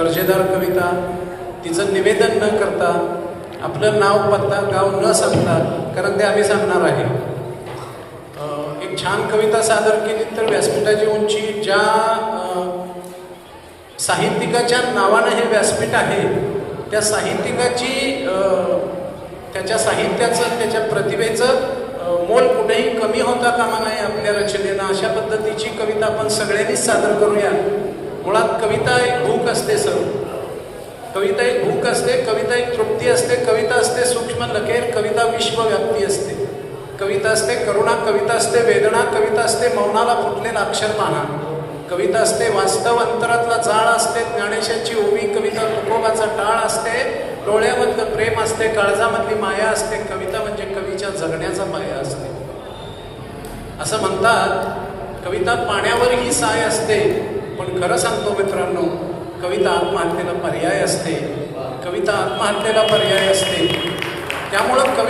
दर्जेदार कविता तिचं निवेदन न करता आपलं नाव पत्ता गाव न सांगता कारण ते आम्ही सांगणार आहे. एक छान कविता सादर केली तर व्यासपीठाची उंची ज्या साहित्यिकाच्या नावानं हे व्यासपीठ आहे त्या साहित्यिकाची त्याच्या साहित्याचं त्याच्या प्रतिभेचं मोल कुठेही कमी होता कामा नये आपल्या रचनेनं. अशा पद्धतीची कविता आपण सगळ्यांनीच सादर करूया. मुळात कविता एक भूक असते सर. कविता एक भूक असते कविता एक तृप्ती असते कविता असते सूक्ष्म लकेर कविता विश्वव्याप्ती असते. कविता असते करुणा कविता असते वेदना कविता असते मौनाला फुटलेला अक्षरमाना. कविता असते वास्तव अंतरातला जाळ असते ज्ञानेशाची ओवी कविता तुकोबाचा टाळ असते डोळ्यामधलं प्रेम असते काळजामधली माया असते कविता म्हणजे कवीच्या जगण्याचा माया असते. असं म्हणतात कविता पाण्यावरही साय असते. पण खरं सांगतो मित्रांनो कविता आत्महत्येला पर्याय असते. कविता आत्महत्येला पर्याय असते. त्यामुळं कवी